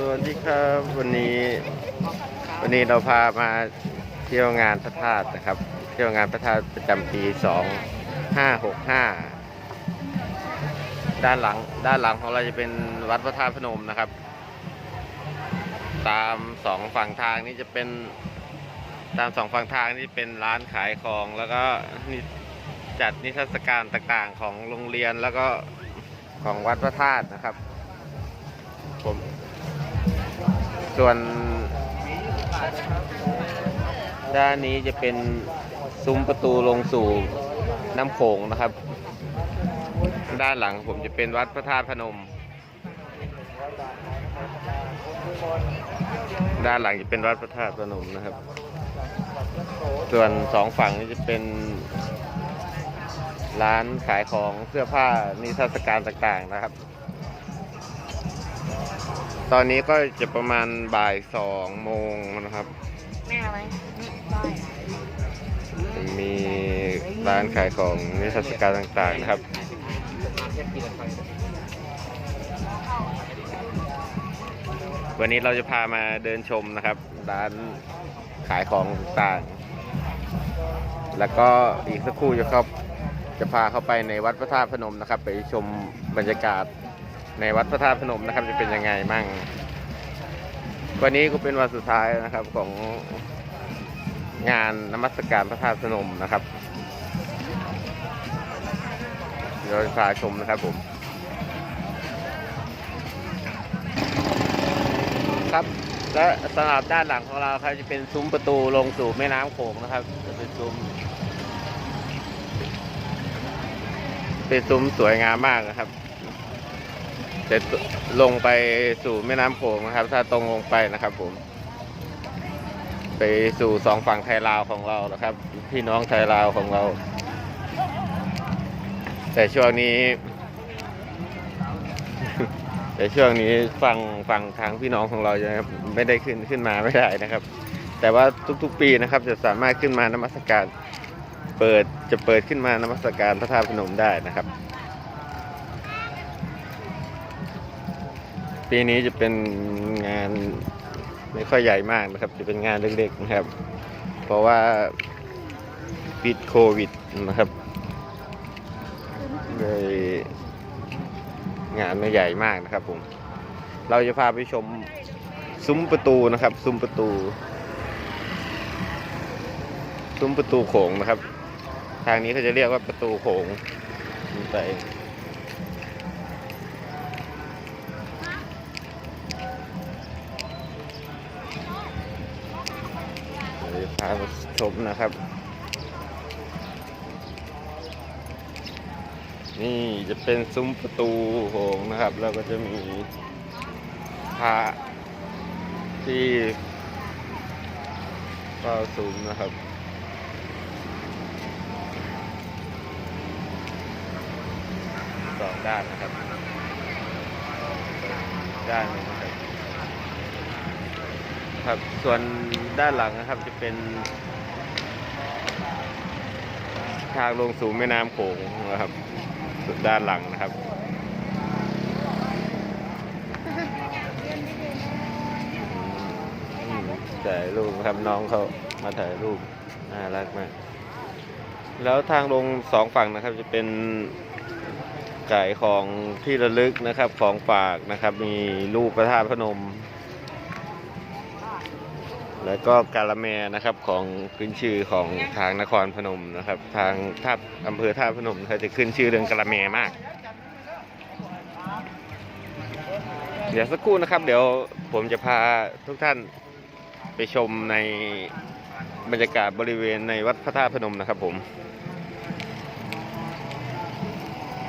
สวัสดีครับวันนี้วันนี้เราพามาเที่ยวงานพระธาตุนะครับ เที่ยวงานพระธาตุประจำปีสองห้าหกห้าด้านหลังด้านหลังของเราจะเป็นวัดพระธาตุพนมนะครับ ตามสองฝั่งทางนี้จะเป็นตามสองฝั่งทางนี่เป็นร้านขายของแล้วก็นี่จัดนิทรรศการต่างๆของโรงเรียนแล้วก็ของวัดพระธาตุนะครับผม ส่วนด้านนี้จะเป็นซุ้มประตูลงสู่น้ำโขงนะครับ ด้านหลังผมจะเป็นวัดพระธาตุพนม ด้านหลังจะเป็นวัดพระธาตุพนมนะครับ ส่วนสองฝั่งนี้จะเป็นร้านขายของเสื้อผ้านิทรรศการต่างๆนะครับ ตอนนี้ก็จะประมาณบ่ายสองโมงนะครับ แม่เอาไหมมีร้านขายของนิทรรศการต่างๆนะครับ วันนี้เราจะพามาเดินชมนะครับ ร้านขายของต่างๆ แล้วก็อีกสักครู่จะเข้าจะพาเข้าไปในวัดพระธาตุพนมนะครับ ไปชมบรรยากาศ ในวัดพระธาตุพนมนะครับจะเป็นยังไงมั่ง วันนี้ก็เป็นวันสุดท้ายนะครับของงานนมัสการพระธาตุพนมนะครับเดี๋ยวจะพาชมนะครับผม ครับและสำหรับด้านหลังของเราครับจะเป็นซุ้มประตูลงสู่แม่น้ำโขงนะครับ จะเป็นซุ้มเป็นซุ้มสวยงามมากนะครับ จะลงไปสู่แม่น้ำโขงนะครับ ถ้าตรงลงไปนะครับผม ไปสู่สองฝั่งไทยลาวของเรานะครับ พี่น้องไทยลาวของเรา แต่ช่วงนี้ แต่ช่วงนี้ฝั่งฝั่งทางพี่น้องของเราจะไม่ได้ขึ้นขึ้นมาไม่ได้นะครับ แต่ว่าทุกๆปีนะครับ จะสามารถขึ้นมานมัสการ เปิดจะเปิดขึ้นมานมัสการพระธาตุพนมได้นะครับ ปีนี้จะเป็นงานไม่ค่อยใหญ่มากนะครับ จะเป็นงานเล็กๆนะครับ เพราะว่าปิดโควิดนะครับเลยงานไม่ใหญ่มากนะครับผม เราจะพาไปชมซุ้มประตูนะครับ ซุ้มประตู ซุ้มประตูโขงนะครับ ทางนี้เขาจะเรียกว่าประตูโขงไป พาชมนะครับ นี่จะเป็นซุ้มประตูโขงนะครับ แล้วก็จะมีพระที่เฝ้าซุ้มนะครับสองด้านนะครับ ด้านนึง นะครับ ส่วนด้านหลังนะครับจะเป็น ทางลงสู่แม่น้ำโขงนะครับส่วนด้านหลังนะครับ ถ่ายรูปนะครับน้องเขามาถ่ายรูปน่ารักมาก แล้วทางลงสองฝั่งนะครับจะเป็นขายของที่ระลึกนะครับของฝากนะครับ มีรูปพระธาตุพนม แล้วก็กาละแมนะครับของขึ้นชื่อของทางนครพนมนะครับ ทางท่าอำเภอท่าพนมเขาจะขึ้นชื่อเรื่องกาละแมมาก เดี๋ยวสักครู่นะครับ เดี๋ยวผมจะพาทุกท่านไปชมในบรรยากาศบริเวณในวัดพระธาตุพนมนะครับผม